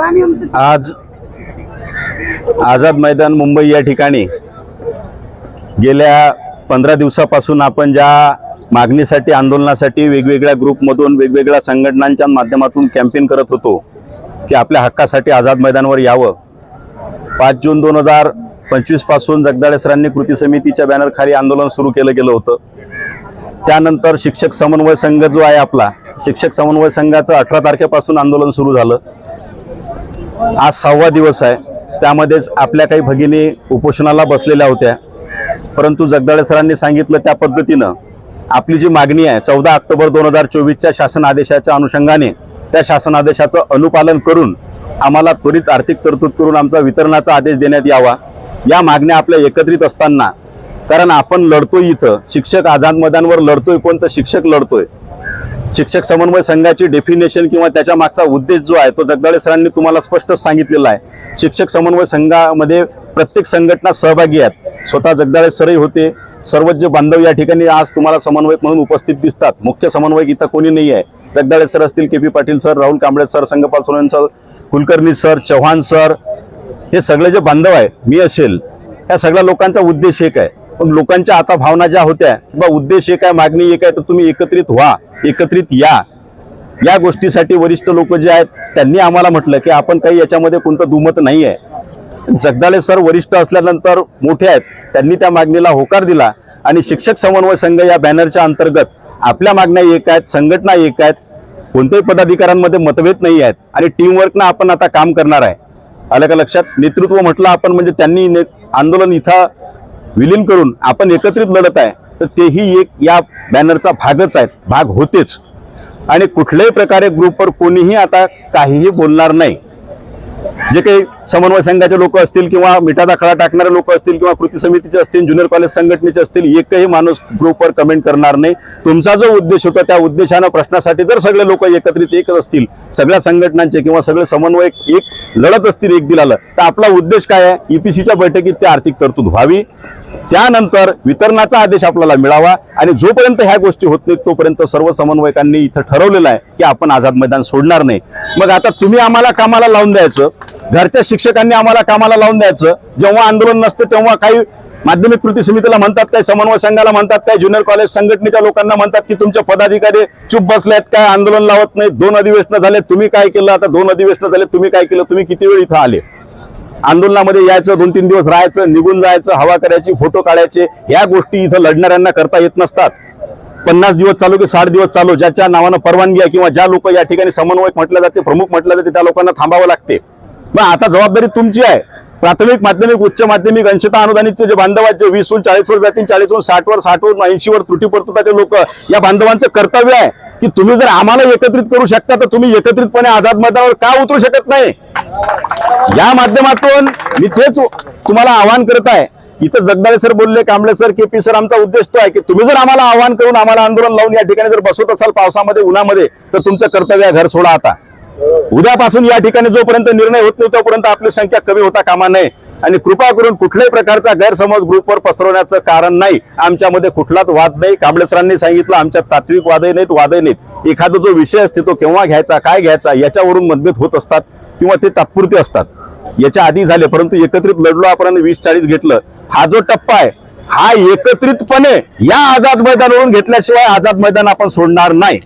आज आझाद मैदान मुंबई या ठिकाणी गेल्या पंधरा दिवसापासून आपण ज्या मागणीसाठी आंदोलनासाठी वेगवेगळ्या ग्रुपमधून वेगवेगळ्या संघटनांच्या माध्यमातून कॅम्पेन करत होतो की आपल्या हक्कासाठी आझाद मैदानावर यावं. पाच जून दोन हजार पंचवीसपासून जगदाळे सरांनी कृती समितीच्या बॅनरखाली आंदोलन सुरू केलं गेलं होतं. त्यानंतर शिक्षक समन्वय संघ जो आहे आपला शिक्षक समन्वय संघाचं अठरा तारखेपासून आंदोलन सुरू झालं. आज सहावा दिवस आहे. त्यामध्येच आपल्या काही भगिनी उपोषणाला बसलेल्या होत्या. परंतु जगदाळे सरांनी सांगितलं त्या पद्धतीनं आपली जी मागणी आहे चौदा ऑक्टोबर दोन हजार चोवीसच्या शासन आदेशाच्या अनुषंगाने त्या शासन आदेशाचं अनुपालन करून आम्हाला त्वरित आर्थिक तरतूद करून आमचा वितरणाचा आदेश देण्यात यावा. या मागण्या आपल्या एकत्रित असताना कारण आपण लढतोय इथं शिक्षक आझाद मैदानवर लढतोय कोण तर शिक्षक लढतोय. शिक्षक समन्वय संघाची डेफिनेशन किंवा त्याच्या मागचा उद्देश जो आहे तो जगदाळे सरांनी तुम्हाला स्पष्ट सांगितलेला आहे. शिक्षक समन्वय संघामध्ये प्रत्येक संघटना सहभागी आहेत. स्वतः जगदाळे सरही होते. सर्वच जे बांधव या ठिकाणी आज तुम्हाला समन्वयक म्हणून उपस्थित दिसतात. मुख्य समन्वयक इथं कोणी नाही आहे. जगदाळे सर असतील K P Patil sir Rahul Kamble sir Sangpal Son sir Kulkarni sir Chavan sir हे सगळे जे बांधव आहे मी असेल या सगळ्या लोकांचा उद्देश एक आहे. पण लोकांच्या आता भावना ज्या होत्या किंवा उद्देश एक आहे मागणी एक आहे तर तुम्ही एकत्रित व्हा. एकत्रित या. या गोष्टीसाठी वरिष्ठ लोक जे आहेत त्यांनी आम्हाला म्हटलं की आपण काही याच्यामध्ये कोणतं दुमत नाही आहे जगदाळे सर वरिष्ठ असल्यानंतर मोठे आहेत त्यांनी त्या मागणीला होकार दिला आणि शिक्षक समन्वय संघ या बॅनरच्या अंतर्गत आपल्या मागण्या एक आहेत संघटना एक आहेत कोणत्याही पदाधिकाऱ्यांमध्ये मतभेद नाही आहेत आणि टीमवर्कनं आपण आता काम करणार आहे. आलं का लक्षात? नेतृत्व म्हटलं आपण म्हणजे त्यांनी आंदोलन इथं विलीन करून आपण एकत्रित लढत आहे. तर तेही एक या बॅनरचा भागच आहेत. भाग होतेच. आणि कुठल्याही प्रकारे ग्रुपवर कोणीही आता काहीही बोलणार नाही. जे काही समन्वय संघाचे लोक असतील किंवा मिठाचा खळा टाकणारे लोक असतील किंवा कृती समितीचे असतील ज्युनियर कॉलेज संघटनेचे असतील एकही माणूस ग्रुपवर कमेंट करणार नाही. तुमचा जो उद्देश होता त्या उद्देशानं प्रश्नासाठी जर सगळे लोक एकत्रित एकच असतील सगळ्या संघटनांचे किंवा सगळे समन्वय एक लढत असतील एक दिलाला तर आपला उद्देश काय आहे? ईपीसीच्या बैठकीत ते आर्थिक तरतूद व्हावी. त्यानंतर वितरणाचा आदेश आपल्याला मिळावा आणि जोपर्यंत ह्या गोष्टी होत नाहीत तोपर्यंत सर्व समन्वयकांनी इथं ठरवलेलं आहे की आपण आझाद मैदान सोडणार नाही. मग आता तुम्ही आम्हाला कामाला लावून द्यायचं घरच्या शिक्षकांनी आम्हाला कामाला लावून द्यायचं जेव्हा आंदोलन नसते तेव्हा काही माध्यमिक कृती समितीला म्हणतात काय समन्वय संघाला म्हणतात काय ज्युनियर कॉलेज संघटनेच्या लोकांना म्हणतात की तुमचे पदाधिकारी चुप बसलेत काय आंदोलन लावत नाही दोन अधिवेशन झाले तुम्ही काय केलं आता दोन अधिवेशन झाले तुम्ही काय केलं तुम्ही किती वेळ इथं आले? आंदोलनामध्ये यायचं दोन तीन दिवस राहायचं निघून जायचं हवा करायची फोटो काढायचे ह्या गोष्टी इथं लढणाऱ्यांना करता येत नसतात. पन्नास दिवस चालू की साठ दिवस चालू ज्याच्या नावानं परवानगी आहे किंवा ज्या लोक या ठिकाणी समन्वयक म्हटलं जाते प्रमुख म्हटलं जाते त्या लोकांना थांबावं लागते. मग आता जबाबदारी तुमची आहे. प्राथमिक माध्यमिक उच्च माध्यमिक अंशता अनुदानितचे जे बांधव आहेत जे वीस चाळीसवर जातील चाळीस साठवर साठवर ऐंशीवर साठ त्रुटी लोक या बांधवांचं कर्तव्य आहे. की तुम्ही जर आम्हाला एकत्रित करू शकता तर तुम्ही एकत्रितपणे आझाद मैदानावर का उतरू शकत नाही? या माध्यमातून मी तेच तुम्हाला आवाहन करत आहे. इथं जगदाळे सर बोलले Kamble sir K P sir आमचा उद्देश तो आहे की तुम्ही जर आम्हाला आवाहन करून आम्हाला आंदोलन लावून या ठिकाणी जर बसवत असाल पावसामध्ये उन्हामध्ये तर तुमचं कर्तव्य आहे घर सोडा आता. उद्यापासून या ठिकाणी जोपर्यंत निर्णय होत नाही तोपर्यंत आपली संख्या कमी होता कामा नये. आणि कृपा करून कुठल्याही प्रकारचा गैरसमज ग्रुपवर पसरवण्याचं कारण नाही. आमच्यामध्ये कुठलाच वाद नाही. कांबळे सरांनी सांगितलं आमच्यात तात्विक वादही नाहीत वादही नाहीत. एखादा जो विषय असते तो केव्हा घ्यायचा काय घ्यायचा याच्यावरून मतभेद होत असतात किंवा ते तात्पुरते असतात. याच्या आधी झाले परंतु एकत्रित लढलो आपण वीस चाळीस घेतलं. हा जो टप्पा आहे हा एकत्रितपणे या आझाद मैदानावरून घेतल्याशिवाय आझाद मैदान आपण सोडणार नाही.